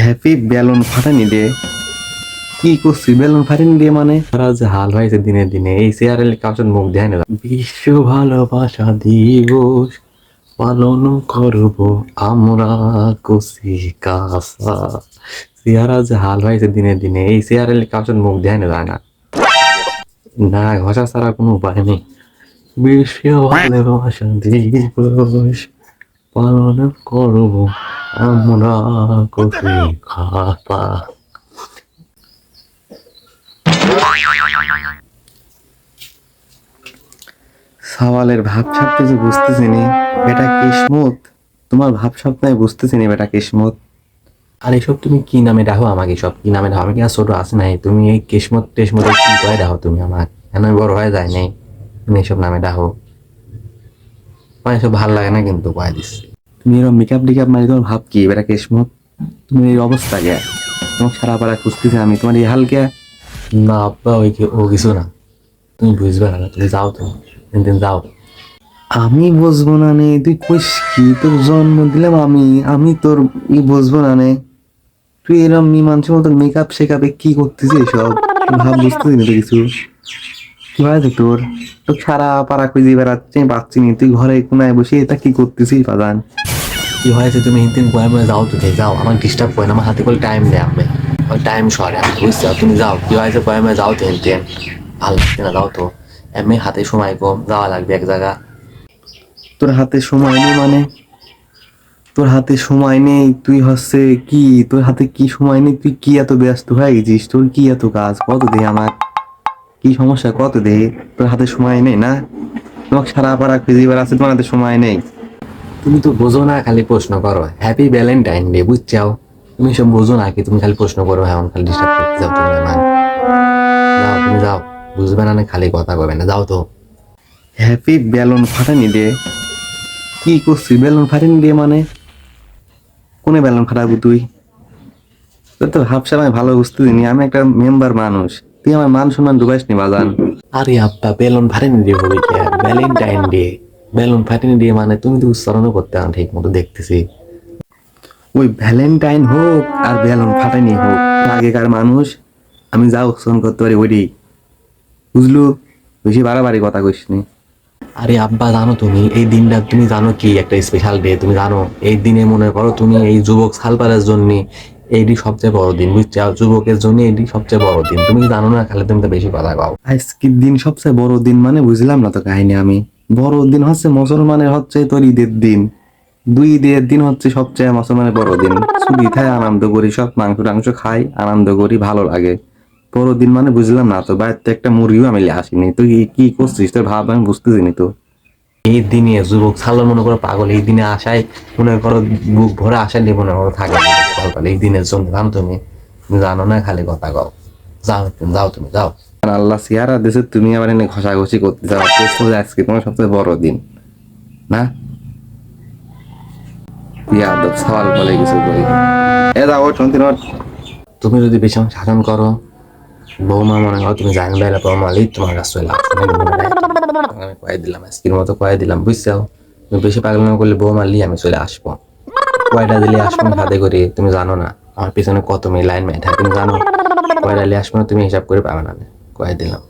Happy balloon ফাটানি দে। কি করছি, বেলুন ফাটানি দিয়ে মানে? তারা যে হাল হয়েছে দিনে দিনে, এই চেয়ারে কাউচন মুখ দেয় না। বিশ্ব ভালোবাসা দিবস পালন করব আমরা কুসি কাসা। চেয়ারা যে হাল হয়েছে দিনে দিনে, এই চেয়ারে কাউচন মুখ দেয় না যায় না না, ঘষা ছাড়া কোনো উপায় নেই। বিশ্ব ভালোবাসা দিবস পালন করব আমরা কুসি কাসা সওয়ালের ভাব ছাপতে যে বুঝতেছি নি বেটা কিসমত। তোমার ভাব ছাপতে বুঝতেছি নি বেটা কিসমত। আর এসব তুমি কি নামে ডাকো আমাকে সব? কি নামে ডাকো? আমি কি আর ছোট আছে নাই? তুমি এই কিসমত টেসমত কি করে ডাকো তুমি আমার কেন বড় হয়ে যায় নাই? তুমি এসব নামে ডাকো। এসব ভালো লাগে না কিন্তু দিচ্ছি। তুমি এরকম মেকআপ টিকআপ মারি তোমার ভাব কি? বেটা কিসমত তুমি এই অবস্থা কে? তোমার সারা পাড়া খুঁজতেছি আমি। তোমার এই হাল না আব্বা ওই ও কিছু না। তুমি বুঝবে না তুমি যাও তুমি দিন যাও। আমি বুঝব না নে তুই কইস কি? তোর জন্ম দিলাম আমি আমি তোর ই বুঝব না নে। তুই এরম মীমাংস মতো মেকআপ শেকআপে কি করতেছিস সব ভাব বুঝতেছি না তো কিছু। কি হয়েছে তোর? তোর সারা পাড়া খুঁজে বেড়াচ্ছে পাচ্ছি নি। তুই ঘরে কোনায় বসে এটা কি করতেছিস বাদান কি হয়েছে? তুমি হিন্দিন বয়ে বয়ে যাও তুমি যাও। আমার ডিস্টার্ব করে আমার হাতে করে টাইম নেই আমি। টাইম সরে আমি বুঝছি তুমি যাও। কি হয়েছে? বয়ে বয়ে যাও তো হিন্দিন ভালো লাগছে না যাও তো। এমনি হাতে সময় কম যাওয়া লাগবে এক জায়গা। তোর হাতে সময় নেই মানে? তোর হাতে সময় নেই তুই হচ্ছে কি? তোর হাতে কি সময় নেই? তুই কি এত ব্যস্ত হয়ে গেছিস? তোর কি এত কাজ? কত দে আমার? কি সমস্যা? কত দে? তোর হাতে সময় নেই না? তোমাকে সারা পাড়া খুঁজে বেড়াচ্ছে তোমার হাতে সময় নেই। তুমি তো বোঝো না খালি প্রশ্ন করো। হ্যাপি ভ্যালেন্টাইন ডে বুঝছাও? তুমি সব বোঝো না কি তুমি খালি প্রশ্ন করো এখন খালি ডিস্টার্ব করতে যাও তুমি আমার। যাও তুমি যাও। বুঝবে না না খালি কথা কবে না যাও তো। হ্যাপি বেলুন ফাটানি দে। কি করছি? বেলুন ফাটানি দিয়ে মানে? কোনে বেলুন ফাটাবো তুই? তোর তো ভাবসাব আমি ভালো বুঝতে দিনি আমি একটা মেম্বার মানুষ। তুই আমার মান সম্মান ডুবাইস নি বাজান। আরে আব্বা বেলুন ফাটানি দিয়ে হবে কি? ভ্যালেন্টাইন ডে বেলুন ফাটানি দিয়ে মানে তুমি তো উচ্চারণও করতে না ঠিক মতো দেখতেছি। ওই ভ্যালেন্টাইন হোক আর বেলুন ফাটানি হোক আগেকার মানুষ আমি যা উচ্চারণ করতে পারি ওইটি। বুঝলু? বেশি বাড়াবাড়ি কথা কইস নি। আরে আব্বা জানো তুমি এই দিনটা তুমি জানো কি? একটা স্পেশাল ডে তুমি জানো? এই দিনে মনে করো তুমি এই যুবক সালপারের জন্য এইটি সবচেয়ে বড় দিন বুঝছ? যুবকের জন্য এটি সবচেয়ে বড় দিন। তুমি জানো না খালি তুমি তো বেশি কথা কও। আজকের দিন সবচেয়ে বড় দিন মানে বুঝলাম না তো কাহিনী আমি। বড় দিন হচ্ছে মুসলমানের হচ্ছে তোর ঈদের দিন। দুই ঈদের দিন হচ্ছে সবচেয়ে মুসলমানের বড় দিন। ছুটি খাই আনন্দ করি সব মাংস টাংস খাই আনন্দ করি ভালো লাগে। বড় দিন মানে বুঝলাম না তো বাড়িতে একটা মুরগিও আমি আসিনি। তুই কি- কি করছিস? তোর ভাব আমি বুঝতেছি নি তো। এই দিনে যুবক সালোর মনে করো পাগল এই দিনে আসায় মনে করো বুক ভরে আশায় নিয়ে মনে করো থাকে। না। সকালে এই দিনের জন্য জানো তুমি? তুমি জানো না খালি কথা যাও তুমি যাও তুমি যাও। আল্লাহ সিয়ারা দেশে তুমি আবার এনে ঘষাঘষি করতে যাও। আজকে তোমার সবচেয়ে বড় দিন। না? ইয়াদব সওয়াল বলে কিছু কই এ দাও শুনতে তুমি যদি বেশি শাসন করো বৌমা মনে করো তুমি জান বেলা বৌমা লিখ তোমার কাছে আমি কয়ে দিলাম আজকের মতো কয়ে দিলাম বুঝছ? তুমি বেশি পাগল না করলে বৌমা লি আমি চলে আসব। কয়টা দিলে আসব হাতে করে, তুমি জানো না। আমার পিছনে কত মেয়ে লাইন মেয়ে থাকে, তুমি জানো কয়টা দিলে আসব তুমি হিসাব করে পাবে না। কয়ে দিলাম?